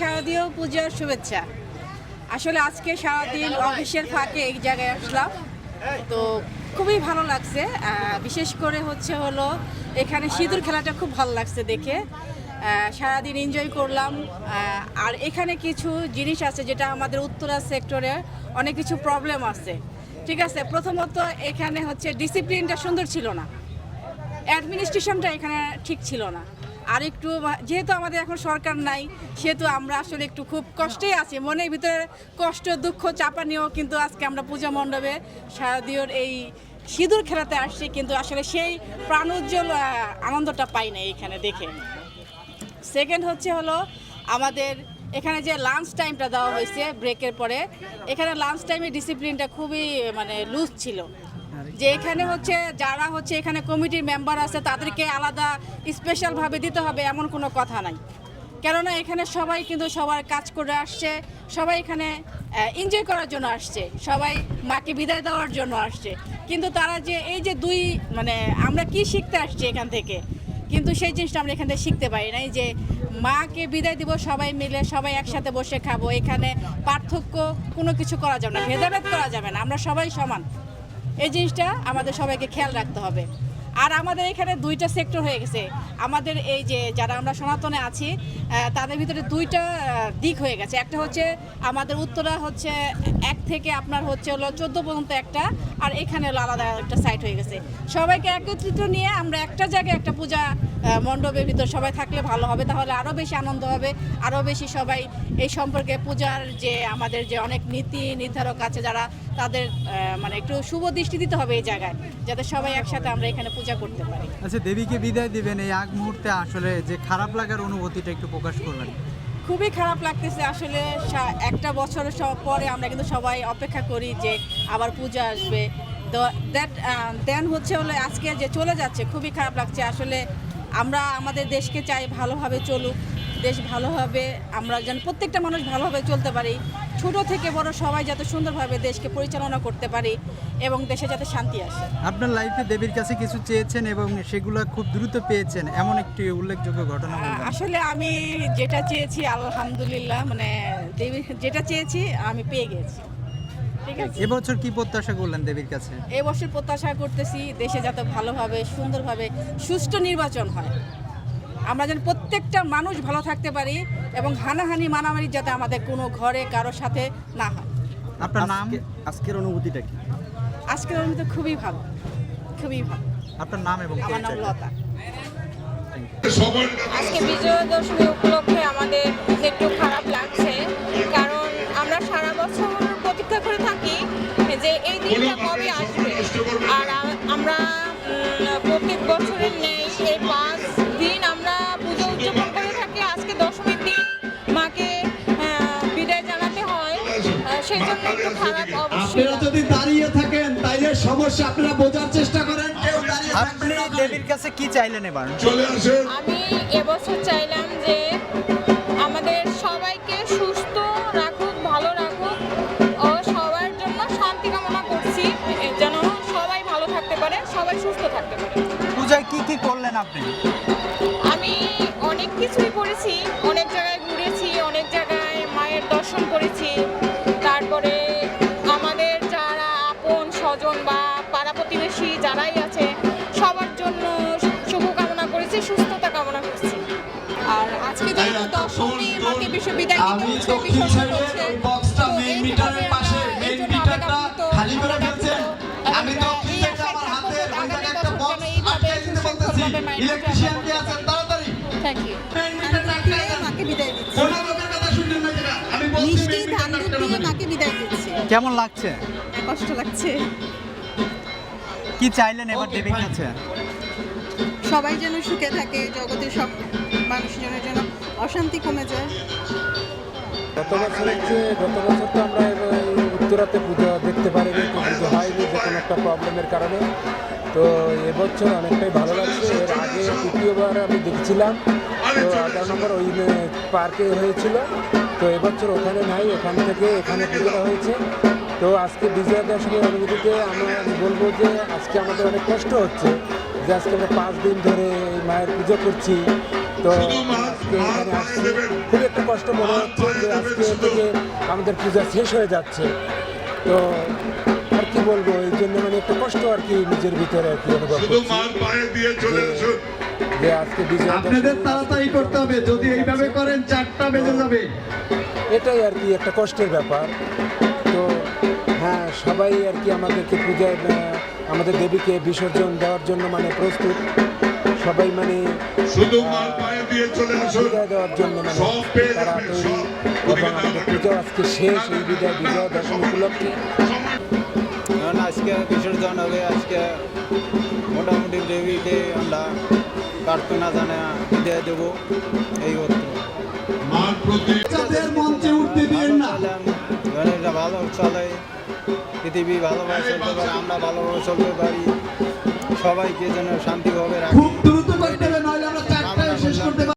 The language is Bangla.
শারদীয় পূজার শুভেচ্ছা। আসলে আজকে সারাদিন অফিসের ফাঁকে এই জায়গায় আসলাম। তো খুবই ভালো লাগছে বিশেষ করে হচ্ছে হলো এখানে সিঁদুর খেলাটা খুব ভালো লাগছে দেখে। সারাদিন এনজয় করলাম। আর এখানে কিছু জিনিস আছে যেটা আমাদের উত্তরা সেক্টরে অনেক কিছু প্রবলেম আছে। ঠিক আছে, প্রথমত এখানে হচ্ছে ডিসিপ্লিনটা সুন্দর ছিল না। অ্যাডমিনিস্ট্রেশনটা এখানে ঠিক ছিল না। আর একটু যেহেতু আমাদের এখন সরকার নাই, সেহেতু আমরা আসলে একটু খুব কষ্টেই আছি। মনের ভিতরে কষ্ট, দুঃখ, চাপা নিয়েও কিন্তু আজকে আমরা পূজা মণ্ডপে শারদীয়র এই সিঁদুর খেলাতে আসছি, কিন্তু আসলে সেই প্রাণোজ্জ্বল আনন্দটা পাই না এইখানে দেখে। সেকেন্ড হচ্ছে হলো আমাদের এখানে যে লাঞ্চ টাইমটা দেওয়া হয়েছে ব্রেকের পরে, এখানে লাঞ্চ টাইমে ডিসিপ্লিনটা খুবই মানে লুজ ছিল। যে এখানে হচ্ছে যারা হচ্ছে এখানে কমিটির মেম্বার আছে, তাদেরকে আলাদা স্পেশালভাবে দিতে হবে এমন কোনো কথা নাই। কেননা এখানে সবাই কিন্তু সবার কাজ করে আসছে, সবাই এখানে এনজয় করার জন্য আসছে, সবাই মাকে বিদায় দেওয়ার জন্য আসছে। কিন্তু তারা যে এই যে দুই মানে আমরা কি শিখতে আসছি এখান থেকে? কিন্তু সেই জিনিসটা আমরা এখান থেকে শিখতে পারি নাই যে মাকে বিদায় দিব, সবাই মিলে সবাই একসাথে বসে খাব, এখানে পার্থক্য কোনো কিছু করা যাবে না, ভেদাভেদ করা যাবে না, আমরা সবাই সমান। এই জিনিসটা আমাদের সবাইকে খেয়াল রাখতে হবে। আর আমাদের এখানে দুইটা সেক্টর হয়ে গেছে। আমাদের এই যে যারা আমরা সনাতনে আছি তাদের ভিতরে দুইটা দিক হয়ে গেছে। একটা হচ্ছে আমাদের উত্তরা হচ্ছে এক থেকে আপনার হচ্ছে হলো চোদ্দ পর্যন্ত একটা, আর এখানে হলো আলাদা একটা সাইট হয়ে গেছে। সবাইকে একত্রিত নিয়ে আমরা একটা জায়গায় একটা পূজা মণ্ডপের ভিতর সবাই থাকলে ভালো হবে। তাহলে আরও বেশি আনন্দ হবে। আরও বেশি সবাই এই সম্পর্কে পূজার যে আমাদের যে অনেক নীতি নির্ধারক আছে যারা তাদের মানে একটু শুভ দৃষ্টি দিতে হবে এই জায়গায় যাতে সবাই একসাথে আমরা এখানে পূজা করতে পারি। আচ্ছা দেবীকে বিদায় দিবেন এই আগ মুহূর্তে আসলে যে খারাপ লাগার অনুভূতিটা একটু প্রকাশ করবেন। খুবই খারাপ লাগতেছে আসলে একটা বছরের সব- পরে আমরা কিন্তু সবাই অপেক্ষা করি যে আবার পূজা আসবে। তো দ্যাট দেন হচ্ছে হলো আজকে যে চলে যাচ্ছে খুবই খারাপ লাগছে আসলে আমরা আমাদের দেশকে চাই ভালোভাবে চলুক। দেশ ভালোভাবে আমরা যেন প্রত্যেকটা মানুষ ভালোভাবে চলতে পারি ছোট থেকে বড় সবাই যাতে সুন্দরভাবে দেশকে পরিচালনা করতে পারি এবং দেশে যাতে শান্তি আসে। আপনার লাইফে দেবীর কাছে কিছু চেয়েছেন এবং সেগুলো খুব দ্রুত পেয়েছেন এমন একটি উল্লেখযোগ্য ঘটনা আসলে আমি যেটা চেয়েছি আলহামদুলিল্লাহ মানে দেবী যেটা চেয়েছি আমি পেয়ে গেছি। ঠিক আছে? এবছর কি প্রত্যাশা করলেন দেবীর কাছে? এবছর প্রত্যাশা করতেছি দেশে যাতে ভালোভাবে সুন্দরভাবে সুষ্ঠু নির্বাচন হয়। আমরা যেন প্রত্যেকটা মানুষ ভালো থাকতে পারি এবং হানাহানি মানামারি যাতে আমাদের কোনো ঘরে কারোর সাথে না হয়। আপনার নাম? আজকের অনুভূতিটা কি? আজকের অনুভূতি খুবই ভালো খুবই ভালো। আপনার নাম এবং আমার নাম লতা। আজকে বিজয়া দশমী উপলক্ষে আপনারা যদি দাঁড়িয়ে থাকেন তাইলে সমস্যা আপনারা বোঝার চেষ্টা করেন। কেউ দাঁড়িয়ে আপনি দেবীর কাছে কি চাইলেন এবার? চলে আসেন। আমি এবছর চাইলাম যে আমাদের সবাইকে সুস্থ রাখুক ভালো রাখুক ও সবার জন্য শান্তি কামনা করছি যেন সবাই ভালো থাকতে পারে সবাই সুস্থ থাকতে পারে। পূজায় কি কি করলেন আপনি? আমি অনেক কিছুই করেছি অনেক জায়গায় ঘুরেছি অনেক জায়গায় মায়ের দর্শন করেছি যেহেতু দশমী বিশ্ববিদ্যালয় আমি দিতে হচ্ছে দক্ষিণ বিসর্জন সাইডে হচ্ছে ওই বক্সটা মেইন মিটারের পাশে মেইন মিটারটা খালি করে ফেলছেন। আমি দক্ষিণ এই আমার হাতে ওই জায়গায় একটা বক্স আটকে দিতে বলতেছি। সুশৃঙ্খলভাবে মায়ের পূজা ইলেকট্রিশিয়ান কে আছেন তাড়াতাড়ি। থ্যাংক ইউ মেইন মিটারটা আটকে দেন। মাকে বিদায় দিচ্ছি। কোন লোকের কথা শুনলেন না যেটা আমি বলছি মিষ্টি ধান দিয়ে মাকে বিদায় দিচ্ছি। কেমন লাগছে? কষ্ট লাগছে। কি চাইলেন এবার দেবীর কাছে সবাই যেন সুখে থাকে জগতের সব মানুষজনের যেন অশান্তি কমে যায়। গত বছর হচ্ছে গত বছর তো আমরা উত্তরাতে পুজো দেখতে পারিনি পুজো হয়নি যে কোনো একটা প্রবলেমের কারণে। তো এবছর অনেকটাই ভালো লাগছে। এর আগে তৃতীয়বার আমি দেখছিলাম। তো আঠারো নম্বর ওই পার্কে হয়েছিল। তো এবছর ওখানে নাই, ওখান থেকে এখানে পুজোটা হয়েছে। তো আজকে বিজয়া দশমীর অনুভূতিতে আমরা বলব যে আজকে আমাদের অনেক কষ্ট হচ্ছে। যে আজকে আমরা পাঁচ দিন ধরে মায়ের পুজো করছি। তো আজকে এখানে আসছি খুব একটা কষ্ট মনে হচ্ছে যে আজকে থেকে আমাদের পূজা শেষ হয়ে যাচ্ছে। তো আর কি বলব এই জন্য মানে একটা কষ্ট আর কি নিজের ভিতরে আর কি অনুভব যে- আজকে আপনাদের তাড়াতাড়ি করতে হবে যদি এইভাবে করেন চারটা বেজে যাবে। এটাই আর কি একটা কষ্টের ব্যাপার। তো হ্যাঁ সবাই আর কি আমাদেরকে পূজায় আমাদের দেবীকে বিসর্জন দেওয়ার জন্য মানে প্রস্তুত। সবাই মানে শুধু মাল পায়ে দিয়ে চলে আসুন। মানে সব পেয়ে যাবেন, সব। এবং ওদিকে পুজো আজকে শেষ এই বিদায় বিজয় দশমী উপলক্ষে। কারণ আজকে বিসর্জন হবে আজকে মোটামুটি দেবীকে আমরা প্রার্থনা জানা বিদায় দেবো এই মঞ্চে উঠতে দিয়েন না। ভালো চলে পৃথিবী ভালোভাবে চলতে পারে আমরা ভালোভাবে চলতে পারি। সবাইকে যেন শান্তিভাবে রাখি। খুব দ্রুত করতে